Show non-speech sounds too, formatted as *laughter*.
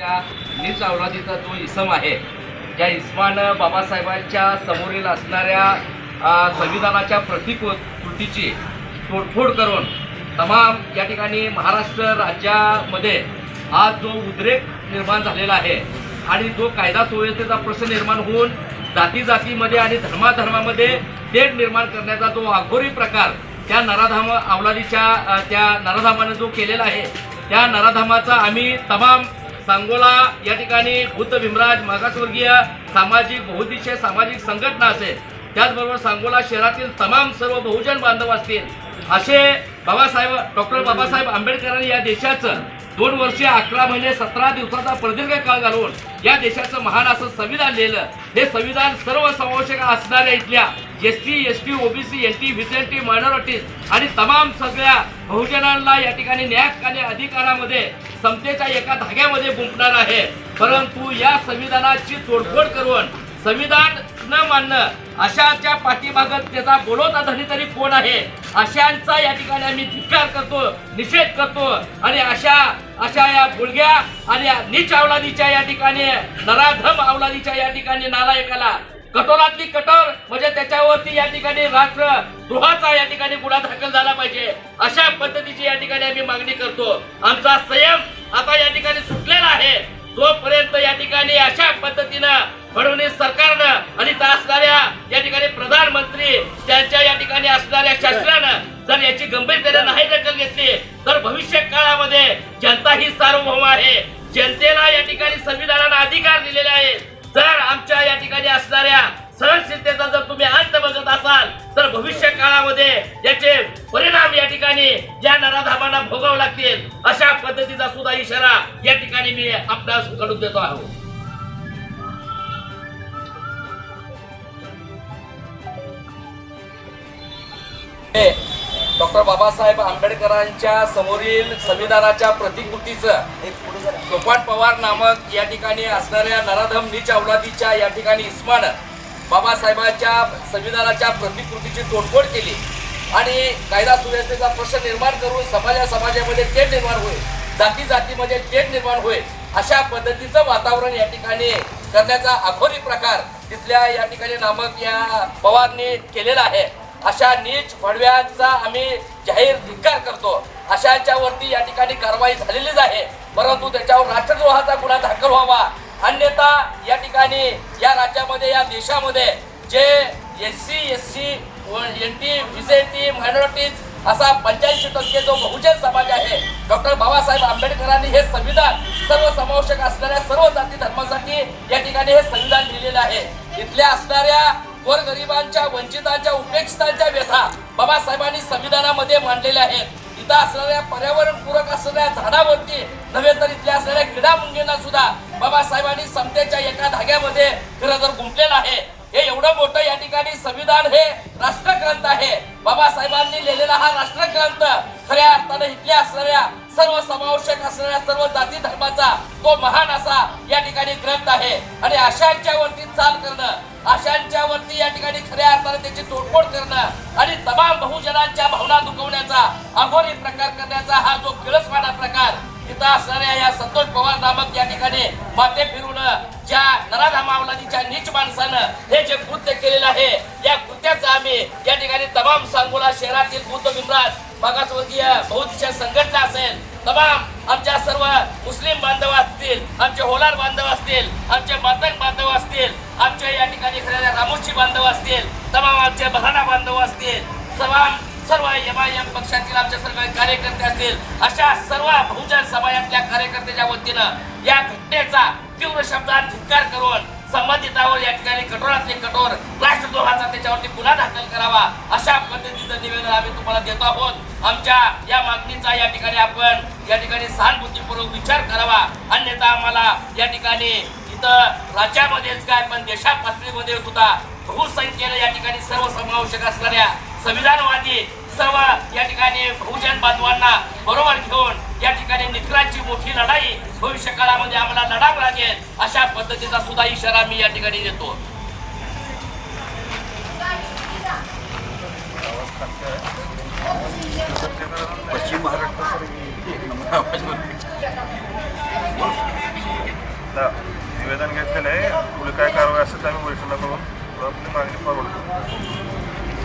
त्या नीच अवलादीचा जो इसम आहे त्या इस्मानं बाबासाहेबांच्या समोरील असणाऱ्या संविधानाच्या संविधानाच्या प्रतिकृतीची तोडफोड करून तमाम या ठिकाणी महाराष्ट्र राज्यामध्ये आज जो उद्रेक निर्माण झालेला आहे आणि जो कायदा सुव्यवस्थेचा प्रश्न निर्माण होऊन जाती जातीमध्ये आणि धर्माधर्मामध्ये तेढ निर्माण करण्याचा जो अघोरी प्रकार त्या नराधाम अवलादीच्या त्या नराधामानं जो केलेला आहे त्या नराधामाचा आम्ही तमाम सांगोला या ठिकाणी बुद्ध भीमराज मागासवर्गीय सामाजिक बहुद्देशीय सामाजिक संघटना असेल त्याचबरोबर सांगोला शहरातील तमाम सर्व बहुजन बांधव असतील. असे बाबासाहेब डॉक्टर बाबासाहेब आंबेडकरांनी या देशाचं दोन वर्षे अकरा महिने सतरा दिवसाचा प्रदीर्घ काळ घालवून या देशाचं महान असं संविधान लिहिलं. हे संविधान सर्व समावेशक असणाऱ्या इथल्या S T S T OBC N T vision minorities आणि तमाम सगळ्या बहुजनांना या ठिकाणी न्याय आणि अधिकारामध्ये समतेच्या एका धाग्यामध्ये गुंपणार आहे. परंतु या संविधानाची तोडफोड करून संविधान न मानणं अशाच्या पाठीमागत त्याचा बोलवता धनी तरी कोण आहे? अशांचा या ठिकाणी आम्ही धिक्कार करतो निषेध करतो आणि अशा अशा या गुडघ्या आणि या नीच अवलादीच्या या ठिकाणी नराधम अवलादीच्या या ठिकाणी नालायकाला कठोरातली कठोर म्हणजे त्याच्यावरती या ठिकाणी राष्ट्र द्रोहाचा या ठिकाणी गुन्हा दाखल झाला पाहिजे. अशा पद्धतीची या ठिकाणी आम्ही मागणी करतो. आमचा संयम आता या ठिकाणी सुटलेला आहे. जोपर्यंत या ठिकाणी अशा पद्धतीनं फडणवीस सरकारनं आणि त्या असणाऱ्या या ठिकाणी प्रधानमंत्री त्यांच्या या ठिकाणी असणाऱ्या शासनानं जर याची गंभीरतेने नाही दखल घेतली तर भविष्य काळामध्ये जनता ही सार्वभौम आहे. जनतेला या ठिकाणी संविधानानं अधिकार दिलेले आहे जर आमच्या ठिकाणी असणाऱ्या सहनशीलतेचा जर तुम्ही अंत बघत असाल तर भविष्य काळामध्ये याचे परिणाम या ठिकाणी या नराधामांना भोगावे लागतील. अशा पद्धतीचा सुद्धा इशारा या ठिकाणी मी आपणासकडून देतो आहोत. डॉक्टर बाबासाहेब आंबेडकरांच्या समोरील संविधानाच्या प्रतिकृतीचं सोपान पवार नामक या ठिकाणी असणाऱ्या नराधम नीच अवलादीच्या या ठिकाणी इस्मानं बाबासाहेबांच्या संविधानाच्या प्रतिकृतीची तोडफोड केली. आणि कायदा सुव्यवस्थेचा प्रश्न निर्माण करून समाजा समाजामध्ये तेढ निर्माण होईल जाती जातीमध्ये तेढ निर्माण होईल अशा पद्धतीचं वातावरण या ठिकाणी करण्याचा अखोरी प्रकार तिथल्या या ठिकाणी नामक या पवारने केलेला आहे. अशा नीच फडव्यांचा आम्ही जाहीर धिक्कार करतो. अशाच्यावरती या ठिकाणी कारवाई झालेलीच आहे. परंतु त्याच्यावर राष्ट्रद्रोहाचा गुन्हा दाखल व्हावा. अन्यथा या ठिकाणी या राज्यामध्ये या देशामध्ये जे S C S C N T T minorities असा पंच्याऐंशी टक्के जो बहुजन समाज आहे डॉक्टर बाबासाहेब आंबेडकरांनी हे संविधान सर्वसमावेशक असणाऱ्या सर्व जाती धर्मासाठी या ठिकाणी हे संविधान लिहिलेलं आहे. इथल्या असणाऱ्या गोरगरिबांच्या वंचितांच्या उपेक्षितांच्या व्यथा बाबासाहेबांनी संविधानामध्ये मांडलेल्या आहेत. इथं असणाऱ्या पर्यावरण पूरक असणाऱ्या झाडावरती नव्हे तर इथल्या असणाऱ्या क्रीडा मुंगींना सुद्धा बाबासाहेबांनी समतेच्या एका धाग्यामध्ये खरं तर गुंफलेलं आहे. हे एवढं मोठं या ठिकाणी संविधान हे राष्ट्रग्रंथ आहे. बाबासाहेबांनी लिहिलेला हा राष्ट्रग्रंथ खऱ्या अर्थानं इथल्या असणाऱ्या सर्व समावेशक असणाऱ्या सर्व जाती धर्माचा तो महान असा या ठिकाणी ग्रंथ आहे. आणि अशांच्या वरती चाल करणं आशा ठिकाणी खऱ्या अर्थाने त्याची तोडफोड करणं आणि तमाम बहुजनांच्या भावना दुखवण्याचा अघोरी प्रकार करण्याचा हा जो किळसवाडा प्रकार इथं असणाऱ्या या संतोष पवार नामक या ठिकाणी माते फिरून ज्या नराधामावलादीच्या नीच माणसानं हे जे कृत्य केलेलं आहे या कृत्याचं आम्ही या ठिकाणी तमाम सांगोला शहरातील बुद्ध विमराज मागासवर्गीय बहुदिशा संघटना असेल तमाम आमच्या सर्व मुस्लिम बांधव असतील आमचे होलार बांधव असतील आमचे मातक बांधव आमचे रामोशी बांधव असतील तमाम आमचे बहाना बांधव असतील तमाम सर्व एम आय एम पक्षातील आमचे सर्व कार्यकर्ते असतील अशा सर्व बहुजन समाजातल्या कार्यकर्त्याच्या वतीनं या घटनेचा तीव्र शब्दात धिक्कार करून संबंधितावर या ठिकाणी कठोरातले कठोर राष्ट्रद्रोहाचा त्याच्यावरती गुन्हा दाखल करावा अशा पद्धतीचं निवेदन आम्ही तुम्हाला देतो आहोत. आमच्या या मागणीचा या ठिकाणी आपण या ठिकाणी सहानुभूतीपूर्वक विचार करावा. अन्यथा आम्हाला या ठिकाणी इथं राज्यामध्येच काय पण देशा पातळीमध्ये सुद्धा बहुसंख्येनं या ठिकाणी सर्व समावेशक असणाऱ्या संविधानवादी सर्व या ठिकाणी बहुजन बांधवांना बरोबर घेऊन या ठिकाणी निकरांची मोठी लढाई भविष्य काळामध्ये आम्हाला लढावं लागेल अशा पद्धतीचा सुद्धा इशारा मी या ठिकाणी देतो. पश्चिम महाराष्ट्र *laughs* *laughs* निवेदन घेतलेलं आहे. पुढे काय कारवाई असेल तर आम्ही वरिष्ठांना करून आपली मागणी फॉरवर्ड